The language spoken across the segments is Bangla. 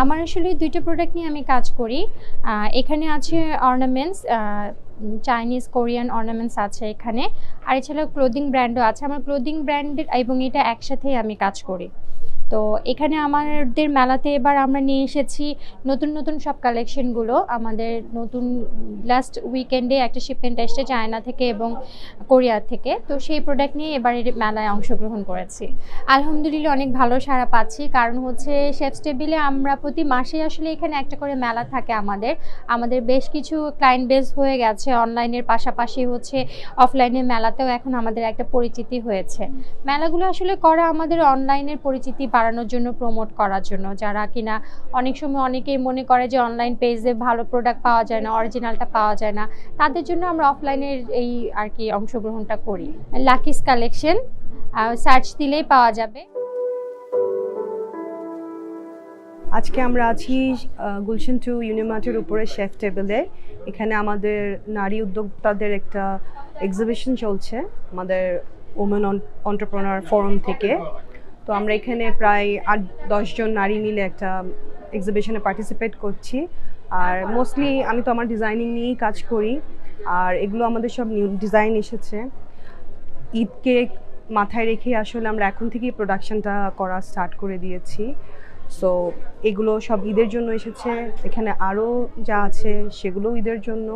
আমার আসলে দুইটা প্রোডাক্ট নিয়ে আমি কাজ করি। এখানে আছে অর্নামেন্টস চাইনিজ কোরিয়ান অর্নামেন্টস আছে এখানে। আর এছাড়াও ক্লোদিং ব্র্যান্ডও আছে। আমার ক্লোদিং ব্র্যান্ডের এবং এটা একসাথেই আমি কাজ করি। তো এখানে আমাদের মেলাতে এবার আমরা নিয়ে এসেছি নতুন নতুন সব কালেকশনগুলো আমাদের নতুন লাস্ট উইকেন্ডে একটা শিপমেন্ট এসছে চায়না থেকে এবং কোরিয়া থেকে। তো সেই প্রোডাক্ট নিয়ে এবার মেলায় অংশগ্রহণ করেছি। আলহামদুলিল্লাহ অনেক ভালো সাড়া পাচ্ছি। কারণ হচ্ছে শেফ টেবিলে আমরা প্রতি মাসে আসলে এখানে একটা করে মেলা থাকে আমাদের। আমাদের বেশ কিছু ক্লায়েন্ট বেস হয়ে গেছে। অনলাইনের পাশাপাশি হচ্ছে অফলাইনের মেলাতেও এখন আমাদের একটা পরিচিতি হয়েছে। মেলাগুলো আসলে করা আমাদের অনলাইনের পরিচিতি বাড়ানোর জন্য প্রমোট করার জন্য। যারা কিনা অনেক সময় অনেকেই মনে করে যে অনলাইন পেজে ভালো প্রোডাক্ট পাওয়া যায় না অরিজিনালটা পাওয়া যায় না, তাদের জন্য আমরা অফলাইনের এই আর কি অংশগ্রহণটা করি। লাকিস কালেকশন সার্চ দিলেই পাওয়া যাবে। আজকে আমরা আছি গুলশান টু ইউনিমার্টের উপরে শেফ টেবিলে এখানে আমাদের নারী উদ্যোক্তাদের একটা এক্সিবিশন চলছে, আমাদের ওমেন অন্টারপ্রনার ফোরাম থেকে। তো আমরা এখানে প্রায় আট দশজন নারী মিলে একটা এক্সিবিশনে পার্টিসিপেট করছি। আর মোস্টলি আমি তো আমার ডিজাইনিং নিয়েই কাজ করি। আর এগুলো আমাদের সব নিউ ডিজাইন এসেছে। ঈদকে মাথায় রেখে আসলে আমরা এখন থেকেই প্রোডাকশনটা করা স্টার্ট করে দিয়েছি। সো এগুলো সব ঈদের জন্য এসেছে। এখানে আরও যা আছে সেগুলো ঈদের জন্য।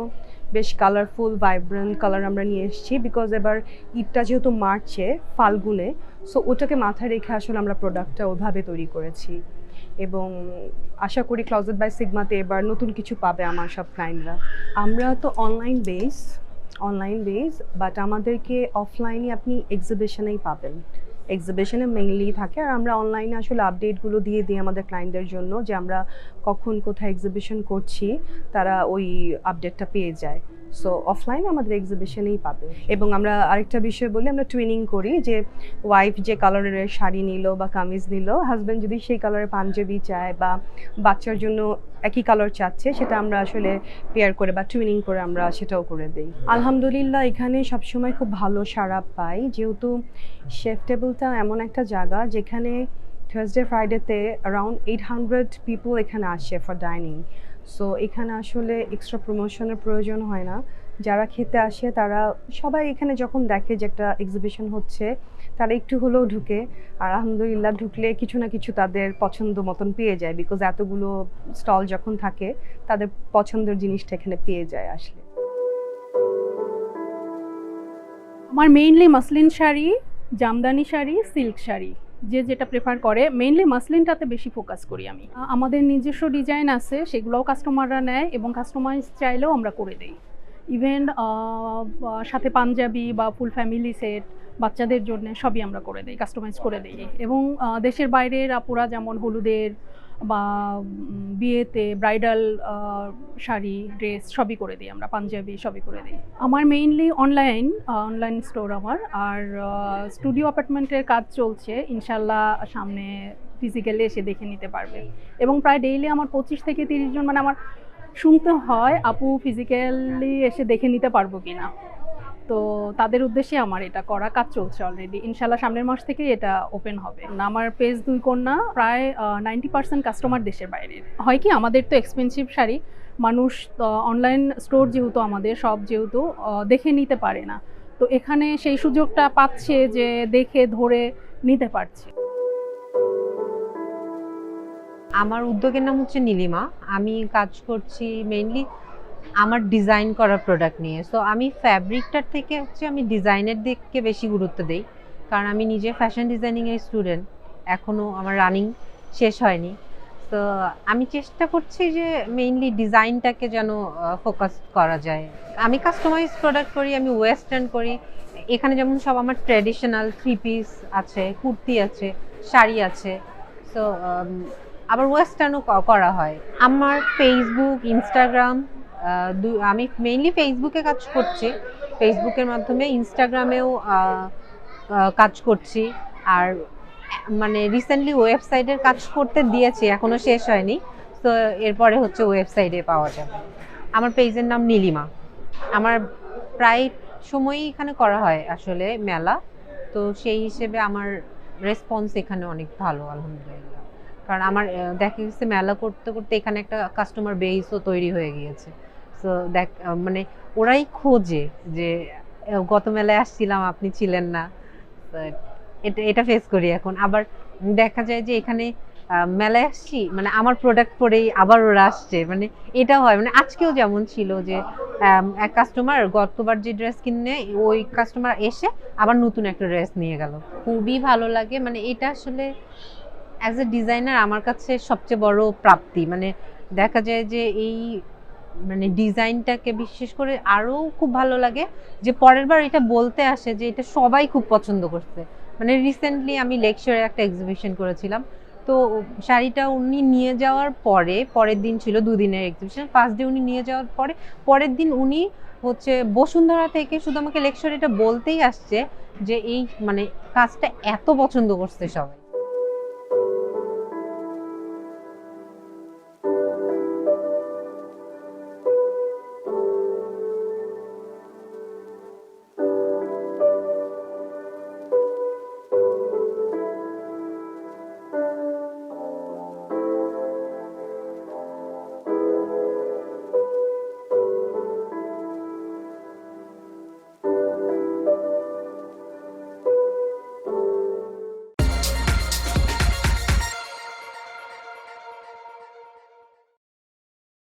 বেশ কালারফুল ভাইব্রেন্ট কালার আমরা নিয়ে এসেছি। বিকজ এবার ঈদটা যেহেতু মার্চে, ফাল্গুনে সো ওটাকে মাথায় রেখে আসলে আমরা প্রোডাক্টটা ওভাবে তৈরি করেছি। এবং আশা করি ক্লজেট বাই সিগমাতে এবার নতুন কিছু পাবে আমার সব ক্লায়েন্টরা আমরা তো online base online base but আমাদেরকে অফলাইনে আপনি এক্সিবিশনেই পাবেন। এক্সিবিশনে মেইনলি থাকে আর আমরা অনলাইনে আসলে আপডেটগুলো দিয়ে দিই আমাদের ক্লায়েন্টদের জন্য যে আমরা কখন কোথায় এক্সিবিশন করছি, তারা ওই আপডেটটা পেয়ে যায়। সো অফলাইনে আমাদের এক্সিবিশনেই পাবে। এবং আমরা আরেকটা বিষয় বলি, আমরা টুইনিং করি যে ওয়াইফ যে কালারের শাড়ি নিল বা কামিজ নিল হাজব্যান্ড যদি সেই কালারের পাঞ্জাবি চায় বা বাচ্চার জন্য একই কালার চাচ্ছে, সেটা আমরা আসলে পেয়ার করে বা টুইনিং করে আমরা সেটাও করে দিই। আলহামদুলিল্লাহ, এখানে সবসময় খুব ভালো সাড়া পাই। যেহেতু শেফ টেবিলটা এমন একটা জায়গা যেখানে থার্সডে ফ্রাইডেতে অ্যারাউন্ড এইট হান্ড্রেড পিপল এখানে আসে ফর ডাইনিং সো এখানে আসলে এক্সট্রা প্রমোশনের প্রয়োজন হয় না। যারা খেতে আসে, তারা সবাই এখানে যখন দেখে যে একটা এক্সিবিশন হচ্ছে, তারা একটু হলেও ঢুকে। আর আলহামদুলিল্লাহ ঢুকলে কিছু না কিছু তাদের পছন্দ মতন পেয়ে যায় বিকজ এতগুলো স্টল যখন থাকে, তাদের পছন্দের জিনিসটা এখানে পেয়ে যায় আসলে। আমার mainly muslin sari, jamdani sari silk sari. যে যেটা প্রেফার করে মেইনলি মাসলিনটাতে বেশি ফোকাস করি আমি। আমাদের নিজস্ব ডিজাইন আছে, সেগুলোও কাস্টমাররা নেয় এবং কাস্টমাইজ চাইলেও আমরা করে দিই। ইভেন সাথে পাঞ্জাবি বা ফুল ফ্যামিলি সেট বাচ্চাদের জন্য সবই আমরা করে দিই কাস্টমাইজ করে দিই। এবং দেশের বাইরের আপুরা যেমন হলুদের বা বিয়েতে ব্রাইডাল শাড়ি, ড্রেস সবই করে দিই আমরা, পাঞ্জাবি সবই করে দিই। আমার মেইনলি অনলাইন অনলাইন স্টোর আমার, আর স্টুডিও অ্যাপার্টমেন্টের কাজ চলছে, ইনশাল্লাহ সামনে ফিজিক্যালি এসে দেখে নিতে পারবে। এবং প্রায় ডেইলি আমার পঁচিশ থেকে তিরিশ জন মানে আমার শুনতে হয়, আপু ফিজিক্যালি এসে দেখে নিতে পারব কি না তো তাদের উদ্দেশ্যে আমার এটা করা কাজ চলছে অলরেডি ইনশাল্লাহ সামনের মাস থেকে এটা ওপেন হবে। আমার পেজ দুই কন্যা, প্রায় নাইনটি পার্সেন্ট কাস্টমার দেশের বাইরের। হয় কি, আমাদের তো এক্সপেন্সিভ শাড়ি। মানুষ অনলাইন স্টোর যেহেতু আমাদের সব যেহেতু দেখে নিতে পারে না। তো এখানে সেই সুযোগটা পাচ্ছে যে দেখে, ধরে নিতে পারছে। আমার উদ্যোগের নাম হচ্ছে নীলিমা। আমি কাজ করছি মেইনলি আমার ডিজাইন করা প্রোডাক্ট নিয়ে। সো আমি ফ্যাব্রিকটার থেকে হচ্ছে আমি ডিজাইনের দিককে বেশি গুরুত্ব দেই। কারণ আমি নিজে ফ্যাশন ডিজাইনিংয়ের স্টুডেন্ট এখনও আমার রানিং শেষ হয়নি। তো, আমি চেষ্টা করছি যে মেইনলি ডিজাইনটাকে যেন ফোকাস করা যায়। আমি কাস্টমাইজ প্রোডাক্ট করি, আমি ওয়েস্টার্ন করি। এখানে যেমন সব আমার ট্র্যাডিশনাল থ্রি পিস আছে, কুর্তি আছে, শাড়ি আছে। সো আবার ওয়েস্টার্নও করা হয়। আমার ফেসবুক ইনস্টাগ্রাম আমি মেইনলি ফেসবুকে কাজ করছি। ফেসবুকের মাধ্যমে ইনস্টাগ্রামেও কাজ করছি। আর মানে রিসেন্টলি ওয়েবসাইটের কাজ করতে দিয়েছি, এখনও শেষ হয়নি। তো এরপরে হচ্ছে ওয়েবসাইটে পাওয়া যাবে। আমার পেজের নাম নীলিমা। আমার প্রায় সময়ই এখানে করা হয় আসলে মেলা। তো সেই হিসেবে আমার রেসপন্স এখানে অনেক ভালো, আলহামদুলিল্লাহ। কারণ আমার দেখা গেছে মেলা করতে করতে এখানে একটা কাস্টমার বেসও তৈরি হয়ে গিয়েছে। সো দেখ মানে ওরাই খোঁজে যে গত মেলায় আসছিলাম, আপনি ছিলেন না। এটা এটা ফেস করি এখন। আবার দেখা যায় যে এখানে মেলায় আসছি মানে আমার প্রোডাক্ট পরেই আবার ওরা আসছে। মানে এটা হয় মানে আজকেও যেমন ছিল যে এক কাস্টমার গতবার যে ড্রেস কিনে, ওই কাস্টমার এসে আবার নতুন একটা ড্রেস নিয়ে গেল। খুবই ভালো লাগে। মানে এটা আসলে অ্যাজ এ ডিজাইনার আমার কাছে সবচেয়ে বড় প্রাপ্তি। মানে দেখা যায় যে এই মানে ডিজাইনটাকে বিশেষ করে আরও খুব ভালো লাগে যে পরের বার এটা বলতে আসে যে এটা সবাই খুব পছন্দ করছে। মানে রিসেন্টলি আমি লেকচারে একটা এক্সিবিশন করেছিলাম। তো শাড়িটা উনি নিয়ে যাওয়ার পরে, পরের দিন ছিল দুদিনের এক্সিবিশন ফার্স্ট ডে উনি নিয়ে যাওয়ার পরে, পরের দিন উনি হচ্ছে বসুন্ধরা থেকে শুধু আমাকে লেকচার এটা বলতেই আসছে যে এই মানে কাজটা এত পছন্দ করছে সবাই।